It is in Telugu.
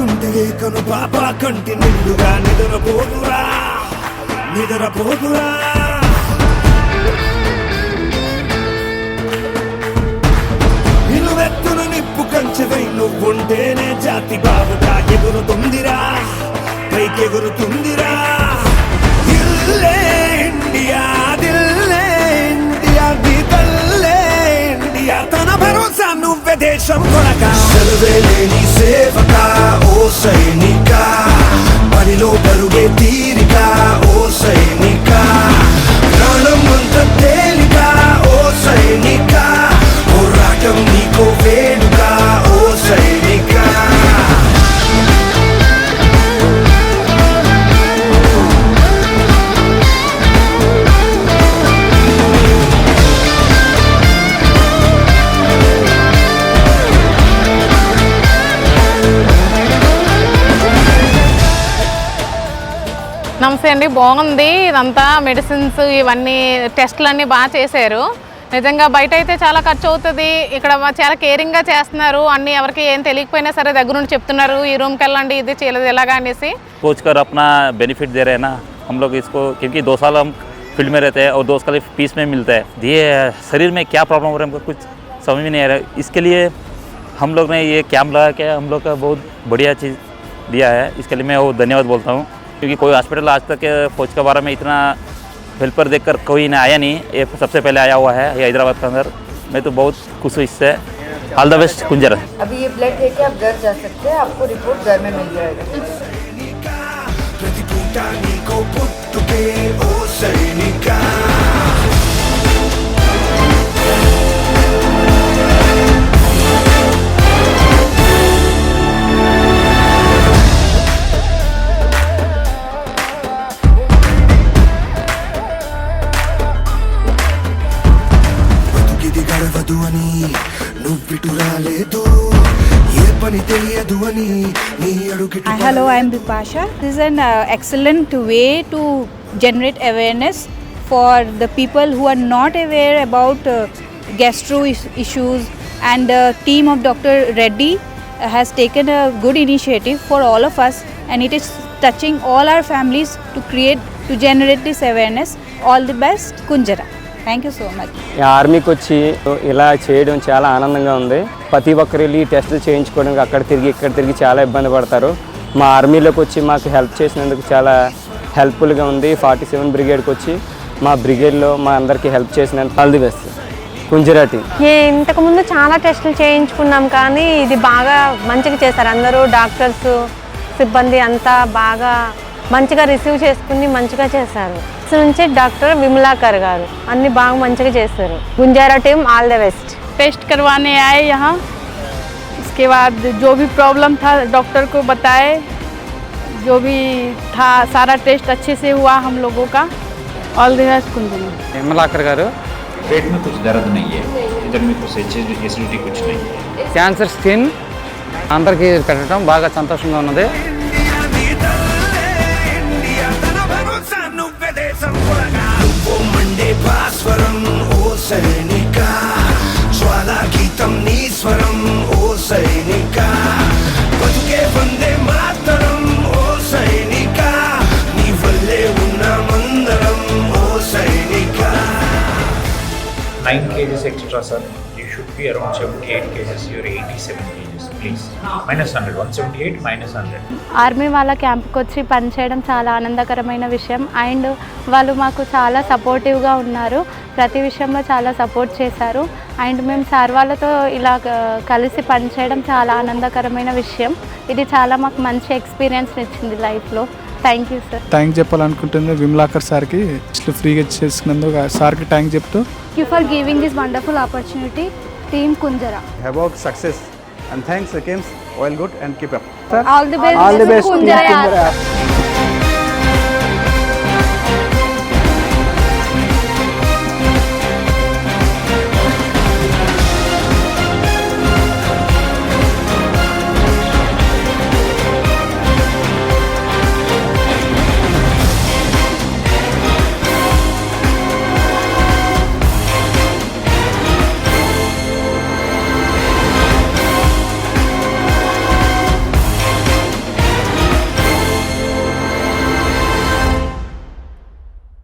కను పాప కంటి నిండుగా నిద్రపోదురా. నిద్రపోదురా. నిలువెత్తున నిప్పు కంచెవై నువ్వుంటేనే జాతి బాబుగా ఎగురుతుందిరా. పైకెగురుతుంది భరోసా దేశం కొనక సెలవేలేని సేవక ఓ సైనిక పనిలో పరుగే తీరిక ఓ సైనిక నమస్తే అండి బాగుంది ఇదంతా మెడిసిన్స్ ఇవన్నీ టెస్ట్లు అన్నీ బాగా చేశారు నిజంగా బయట అయితే చాలా ఖర్చు అవుతుంది ఇక్కడ మా- చాలా కేరింగ్గా చేస్తున్నారు అన్ని ఎవరికి ఏం తెలియకపోయినా సరే దగ్గర నుండి చెప్తున్నారు ఈ రూమ్కి వెళ్ళండి ఇది చేయలేదు ఇలాగా అనేసి सोच कर अपना बेनिफिट दे रहे हैं ना हम लोग इसको क्योंकि दो साल हम फील्ड में रहते हैं और दो साल पीस में मिलता है ये शरीर में क्या प्रॉब्लम हो रहा है हमको कुछ समझ में नहीं आ रहा है इसके लिए हम लोग ने ये कैंप लगा के हम लोग का बहुत बढ़िया चीज़ दिया है इसके लिए मैं वो धन्यवाद बोलता हूँ क्योंकि कोई हॉस्पिटल आज तक फौज के बारे में इतना हेल्पर देख कर कोई ने आया नहीं। ये सबसे पहले आया हुआ है ये हैदराबाद के अंदर। मैं तो बहुत खुश हूँ इससे। All the best Kunjar. अभी ये ब्लड लेके आप घर जा सकते हैं आपको रिपोर्ट घर में मिल जाएगा। Hello I'm Bipasha this an excellent way to generate awareness for the people who are not aware about gastro issues and the team of doctor Reddy has taken a good initiative for all of us and it is touching all our families to create to generate this awareness all the best Kunjara thank you so much ఆర్మీకి వచ్చి ఇలా చేయడం చాలా ఆనందంగా ఉంది. ప్రతి ఒక్కరు వెళ్ళి టెస్టులు చేయించుకోవడానికి అక్కడ తిరిగి ఇక్కడ తిరిగి చాలా ఇబ్బంది పడతారు. మా ఆర్మీలోకి వచ్చి మాకు హెల్ప్ చేసినందుకు చాలా హెల్ప్ఫుల్గా ఉంది. ఫార్టీ సెవెన్ బ్రిగేడ్కి వచ్చి మా బ్రిగేడ్లో మా అందరికీ హెల్ప్ చేసినందుకు ఆల్ ది బెస్ట్. కుంజరా ఇంతకుముందు చాలా టెస్టులు చేయించుకున్నాం కానీ ఇది బాగా మంచిగా చేశారు. అందరూ డాక్టర్స్ సిబ్బంది అంతా బాగా మంచిగా రిసీవ్ చేసుకుని మంచిగా చేశారు. అసలు నుంచి డాక్టర్ విమలాకర్ గారు అన్ని బాగా మంచిగా చేశారు గుంజారా team all the best test करवाने आए यहाँ इसके बाद जो भी प्रॉब्लम था डॉक्टर को बताए जो भी था सारा टेस्ट अच्छे से हुआ हम लोगों का all the best Kundan Vimalakar గారు पेट में कुछ दर्द नहीं है इधर में कुछ एसिडिटी कुछ नहीं है క్యాన్సర్ స్కిన్ అందరికీ పెట్టడం బాగా సంతోషంగా ఉన్నది సైనిక జ్వాలా గీతం నీ స్వరం ఓ సైనిక. బతుకే వందే మాతరం ఓ సైనిక. నీ వల్లే ఉన్న మందరం ఓ సైనిక. Nine kgs extra sir Should be around 78 kgs. You're 87 kgs. Please. Minus 100. 178 minus 100. Army వాళ్ళ క్యాంప్కి వచ్చి పనిచేయడం చాలా ఆనందకరమైన విషయం అండ్ వాళ్ళు మాకు చాలా సపోర్టివ్గా ఉన్నారు ప్రతి విషయంలో చాలా సపోర్ట్ చేశారు అండ్ మేము సార్ వాళ్ళతో ఇలా కలిసి పనిచేయడం చాలా ఆనందకరమైన విషయం ఇది చాలా మాకు మంచి ఎక్స్పీరియన్స్ ఇచ్చింది లైఫ్లో థ్యాంక్ యూ సార్ థ్యాంక్ చెప్పాలనుకుంటుంది విమలాకర్ సార్కి ఫ్రీగా చేసుకున్నందుకు ఆ సార్కి థ్యాంక్ చెప్తూ you for giving this wonderful opportunity team Kunjara. About success and thanks against oil good and keep up all the best All the best, Kunjara Team Kunjara.